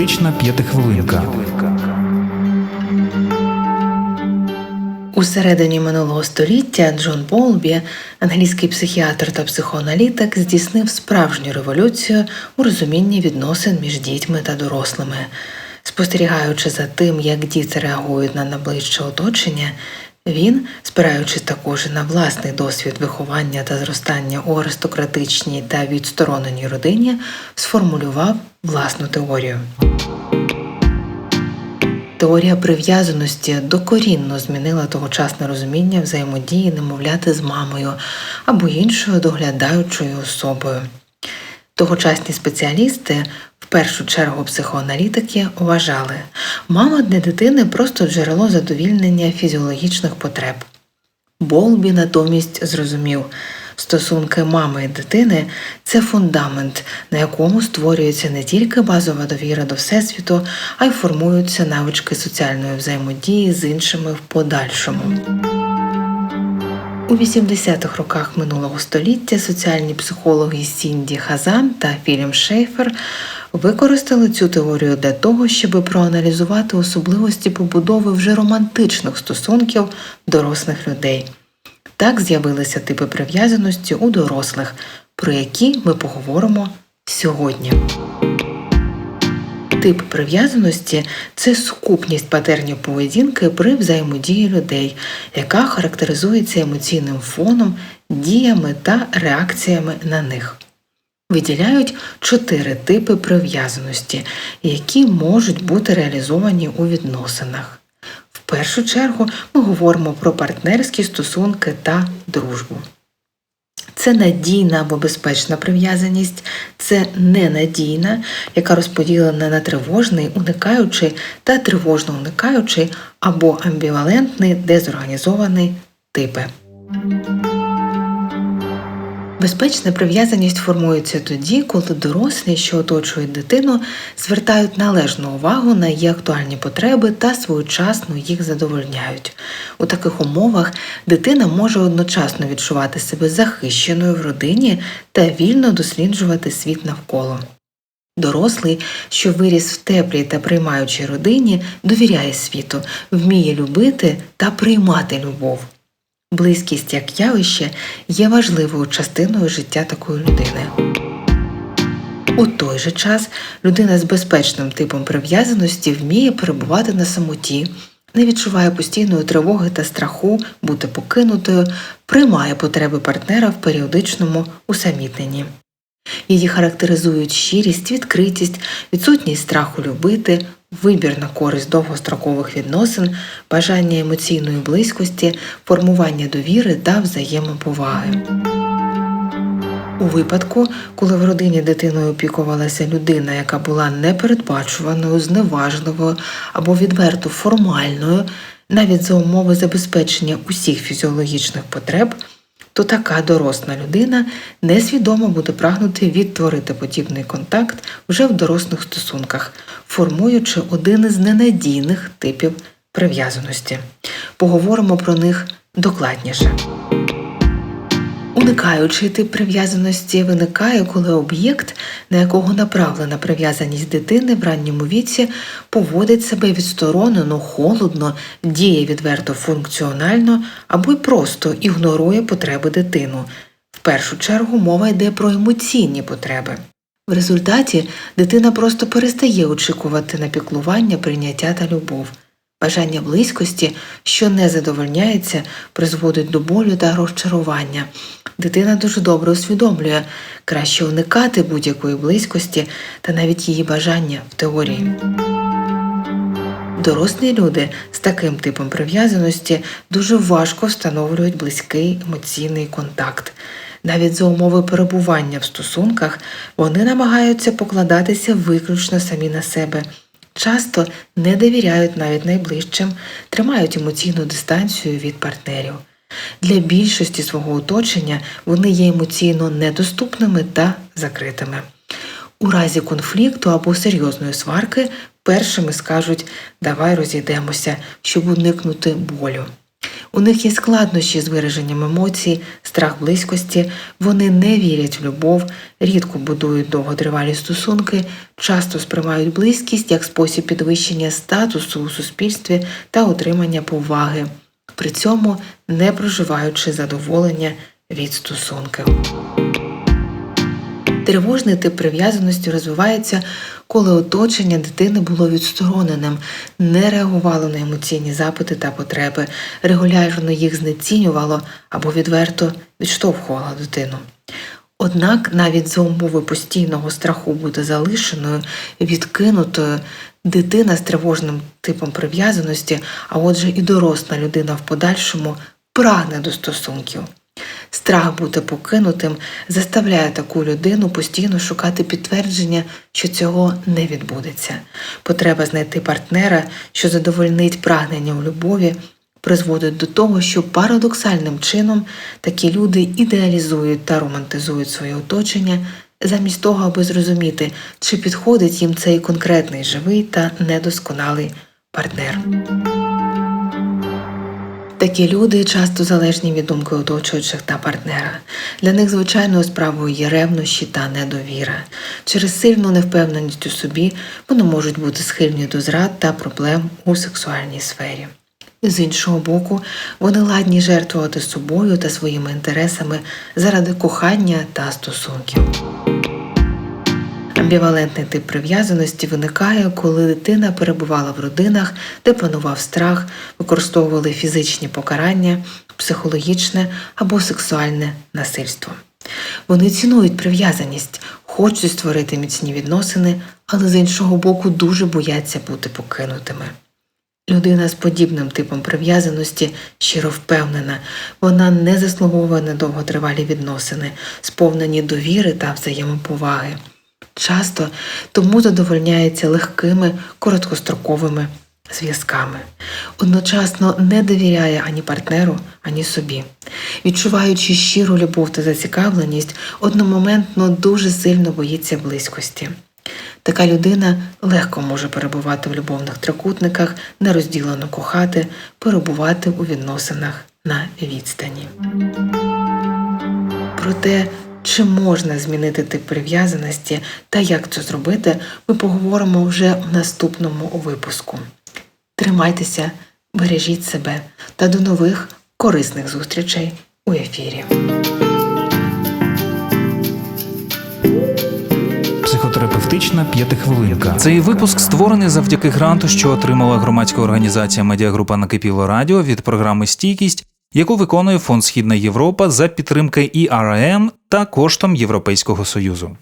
Практична п'ятихвилинка. У середині минулого століття Джон Болбі, англійський психіатр та психоаналітик, здійснив справжню революцію у розумінні відносин між дітьми та дорослими. Спостерігаючи за тим, як діти реагують на найближче оточення, він, спираючись також на власний досвід виховання та зростання у аристократичній та відстороненій родині, сформулював власну теорію. Теорія прив'язаності докорінно змінила тогочасне розуміння взаємодії немовляти з мамою або іншою доглядаючою особою. Тогочасні спеціалісти, в першу чергу психоаналітики, вважали, мама для дитини просто джерело задовільнення фізіологічних потреб. Болбі натомість зрозумів, стосунки мами і дитини це фундамент, на якому створюється не тільки базова довіра до Всесвіту, а й формуються навички соціальної взаємодії з іншими в подальшому. У 80-х роках минулого століття соціальні психологи Сінді Хазан та Філім Шейфер використали цю теорію для того, щоб проаналізувати особливості побудови вже романтичних стосунків дорослих людей. Так з'явилися типи прив'язаності у дорослих, про які ми поговоримо сьогодні. Тип прив'язаності це сукупність патернів поведінки при взаємодії людей, яка характеризується емоційним фоном, діями та реакціями на них. Виділяють чотири типи прив'язаності, які можуть бути реалізовані у відносинах. Першу чергу ми говоримо про партнерські стосунки та дружбу. Це надійна або безпечна прив'язаність, це ненадійна, яка розподілена на тривожний, уникаючий та тривожно уникаючий або амбівалентний дезорганізований типи. Безпечна прив'язаність формується тоді, коли дорослі, що оточують дитину, звертають належну увагу на її актуальні потреби та своєчасно їх задовольняють. У таких умовах дитина може одночасно відчувати себе захищеною в родині та вільно досліджувати світ навколо. Дорослий, що виріс в теплій та приймаючій родині, довіряє світу, вміє любити та приймати любов. Близькість як явище є важливою частиною життя такої людини. У той же час людина з безпечним типом прив'язаності вміє перебувати на самоті, не відчуває постійної тривоги та страху бути покинутою, приймає потреби партнера в періодичному усамітненні. Її характеризують щирість, відкритість, відсутність страху любити, вибір на користь довгострокових відносин, бажання емоційної близькості, формування довіри та взаємоповаги. У випадку, коли в родині дитиною опікувалася людина, яка була непередбачуваною, зневажливою або відверто формальною, навіть за умови забезпечення усіх фізіологічних потреб, то така доросла людина несвідомо буде прагнути відтворити подібний контакт вже в дорослих стосунках, формуючи один із ненадійних типів прив'язаності. Поговоримо про них докладніше. Уникаючий тип прив'язаності виникає, коли об'єкт, на якого направлена прив'язаність дитини в ранньому віці, поводить себе відсторонено, холодно, діє відверто функціонально або й просто ігнорує потреби дитину. В першу чергу мова йде про емоційні потреби. В результаті дитина просто перестає очікувати на піклування, прийняття та любов. Бажання близькості, що не задовольняється, призводить до болю та розчарування. Дитина дуже добре усвідомлює, краще уникати будь-якої близькості та навіть її бажання в теорії. Дорослі люди з таким типом прив'язаності дуже важко встановлюють близький емоційний контакт. Навіть за умови перебування в стосунках вони намагаються покладатися виключно самі на себе часто не довіряють навіть найближчим, тримають емоційну дистанцію від партнерів. Для більшості свого оточення вони є емоційно недоступними та закритими. У разі конфлікту або серйозної сварки першими скажуть давай розійдемося, щоб уникнути болю. У них є складнощі з вираженням емоцій, страх близькості, вони не вірять в любов, рідко будують довготривалі стосунки, часто сприймають близькість як спосіб підвищення статусу у суспільстві та отримання поваги, при цьому не проживаючи задоволення від стосунків. Тривожний тип прив'язаності розвивається, коли оточення дитини було відстороненим, не реагувало на емоційні запити та потреби, регулярно їх знецінювало або відверто відштовхувало дитину. Однак навіть за умови постійного страху бути залишеною, відкинутою, дитина з тривожним типом прив'язаності, а отже і доросла людина в подальшому прагне до стосунків. Страх бути покинутим заставляє таку людину постійно шукати підтвердження, що цього не відбудеться. Потреба знайти партнера, що задовольнить прагнення у любові, призводить до того, що парадоксальним чином такі люди ідеалізують та романтизують своє оточення, замість того, аби зрозуміти, чи підходить їм цей конкретний живий та недосконалий партнер. Такі люди часто залежні від думки оточуючих та партнера. Для них звичайною справою є ревнощі та недовіра. Через сильну невпевненість у собі вони можуть бути схильні до зрад та проблем у сексуальній сфері. З іншого боку, вони ладні жертвувати собою та своїми інтересами заради кохання та стосунків. Амбівалентний тип прив'язаності виникає, коли дитина перебувала в родинах, де панував страх, використовували фізичні покарання, психологічне або сексуальне насильство. Вони цінують прив'язаність, хочуть створити міцні відносини, але з іншого боку дуже бояться бути покинутими. Людина з подібним типом прив'язаності щиро впевнена, вона не заслуговує на довготривалі відносини, сповнені довіри та взаємоповаги. Часто тому задовольняється легкими короткостроковими зв'язками, одночасно не довіряє ані партнеру, ані собі. Відчуваючи щиру любов та зацікавленість, одномоментно дуже сильно боїться близькості. Така людина легко може перебувати в любовних трикутниках, нерозділено кохати, перебувати у відносинах на відстані. Проте, чи можна змінити тип прив'язаності та як це зробити, ми поговоримо вже в наступному випуску. Тримайтеся, бережіть себе та до нових корисних зустрічей у ефірі. Психотерапевтична п'ятихвилинка. Цей випуск створений завдяки гранту, що отримала громадська організація Медіагрупа Накипіло Радіо від програми Стійкість, яку виконує Фонд Східна Європа за підтримки ІРМ та коштом Європейського Союзу.